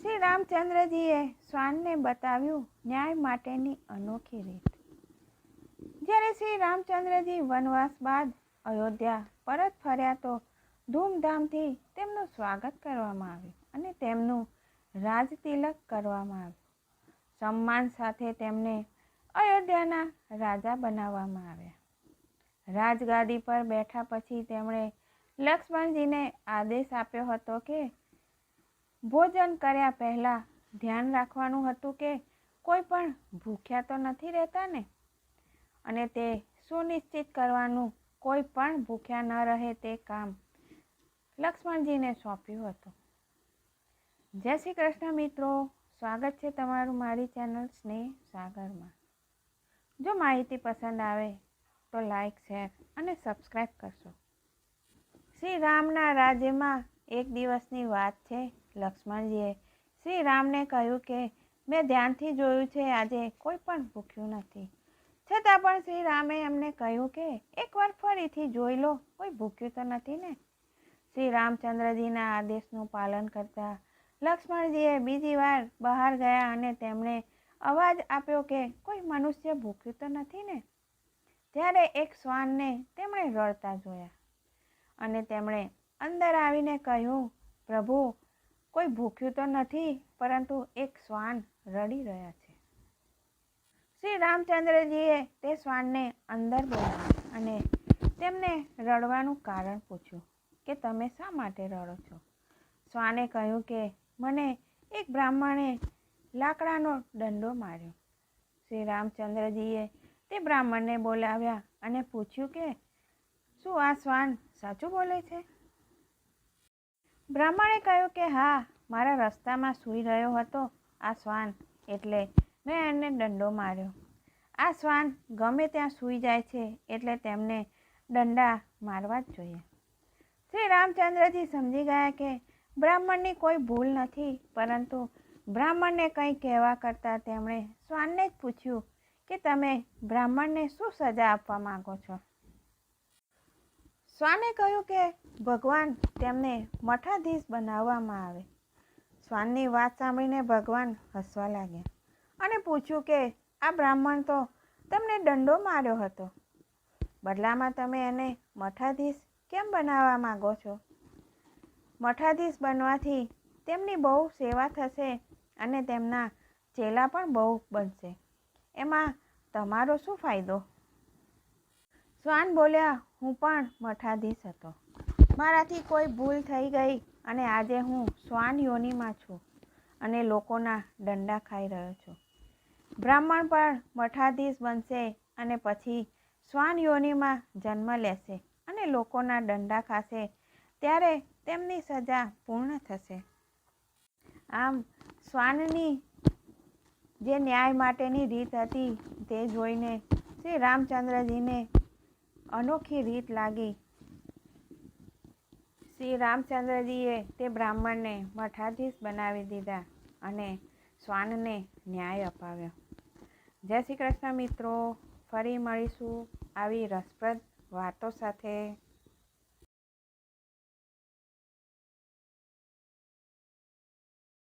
શ્રી રામચંદ્રજીએ શ્વાનને બતાવ્યું ન્યાય માટેની અનોખી રીત. જ્યારે શ્રી રામચંદ્રજી વનવાસ બાદ અયોધ્યા પરત ફર્યા તો ધૂમધામથી તેમનું સ્વાગત કરવામાં આવ્યું અને તેમનું રાજતિલક કરવામાં આવ્યું. સન્માન સાથે તેમને અયોધ્યાના રાજા બનાવવામાં આવ્યા. રાજગાદી પર બેઠા પછી તેમણે લક્ષ્મણજીને આદેશ આપ્યો હતો કે ભોજન કર્યા પહેલાં ધ્યાન રાખવાનું હતું કે કોઈ પણ ભૂખ્યા તો નથી રહેતા ને? અને તે સુનિશ્ચિત કરવાનું કોઈ પણ ભૂખ્યા ન રહે તે કામ લક્ષ્મણજીને સોંપ્યું હતું. જય શ્રી કૃષ્ણ મિત્રો, સ્વાગત છે તમારું મારી ચેનલ સ્નેહ સાગરમાં. જો માહિતી પસંદ આવે તો લાઈક, શેર અને સબસ્ક્રાઈબ કરશો. શ્રી રામના રાજ્યમાં એક દિવસની વાત છે લક્ષ્મણજીએ શ્રી રામને કહ્યું કે, મેં ધ્યાનથી જોયું છે, આજે કોઈ પણ ભૂખ્યું નથી. છતાં પણ શ્રી રામે એમને કહ્યું કે, એકવાર ફરીથી જોઈ લો, કોઈ ભૂખ્યું તો નથી ને? શ્રી રામચંદ્રજીના આદેશનું પાલન કરતા લક્ષ્મણજીએ બીજી વાર બહાર ગયા અને તેમણે અવાજ આપ્યો કે, કોઈ મનુષ્ય ભૂખ્યું તો નથી ને? ત્યારે એક શ્વાનને તેમણે રડતા જોયા અને તેમણે અંદર આવીને કહ્યું, પ્રભુ કોઈ ભૂખ્યું તો નથી, પરંતુ એક શ્વાન રડી રહ્યા છે. શ્રી રામચંદ્રજીએ તે શ્વાનને અંદર બોલાવ્યા અને તેમને રડવાનું કારણ પૂછ્યું કે તમે શા માટે રડો છો? શ્વાને કહ્યું કે મને એક બ્રાહ્મણે લાકડાનો દંડો માર્યો. શ્રી રામચંદ્રજીએ તે બ્રાહ્મણને બોલાવ્યા અને પૂછ્યું કે શું આ શ્વાન સાચું બોલે છે? બ્રાહ્મણે કહ્યું કે, હા, મારા રસ્તામાં સૂઈ રહ્યો હતો આ શ્વાન, એટલે મેં એને દંડો માર્યો. આ શ્વાન ગમે ત્યાં સૂઈ જાય છે, એટલે તેમને દંડા મારવા જ જોઈએ. શ્રી રામચંદ્રજી સમજી ગયા કે, બ્રાહ્મણની કોઈ ભૂલ નથી, પરંતુ બ્રાહ્મણને કંઈ કહેવા કરતાં તેમણે શ્વાનને જ પૂછ્યું કે, તમે બ્રાહ્મણને શું સજા આપવા માગો છો? શ્વાને કહ્યું કે ભગવાન તેમને મઠાધીશ બનાવવામાં આવે. શ્વાનની વાત સાંભળીને ભગવાન હસવા લાગ્યા અને પૂછ્યું કે, આ બ્રાહ્મણ તો તમને દંડો માર્યો હતો. બદલામાં તમે એને મઠાધીશ કેમ બનાવવા માગો છો? મઠાધીશ બનવાથી તેમની બહુ સેવા થશે અને તેમના ચેલા પણ બહુ બનશે. એમાં તમારો શું ફાયદો? શ્વાન બોલ્યા, હું પણ મઠાધીશ હતો. મારાથી કોઈ ભૂલ થઈ ગઈ અને આજે હું શ્વાન યોનીમાં છું અને લોકોના દંડા ખાઈ રહ્યો છું. બ્રાહ્મણ પણ મઠાધીશ બનશે અને પછી શ્વાન યોનીમાં જન્મ લેશે અને લોકોના દંડા ખાશે, ત્યારે તેમની સજા પૂર્ણ થશે. આમ શ્વાનની જે ન્યાય માટેની રીત હતી તે જોઈને શ્રી રામચંદ્રજીને અનોખી રીત લાગી. શ્રી રામચંદ્રજીએ તે બ્રાહ્મણને મઠાધીશ બનાવી દીધા અને શ્વાનને ન્યાય અપાવ્યો. જય શ્રી કૃષ્ણ મિત્રો, ફરી મળીશું આવી રસપ્રદ વાતો સાથે.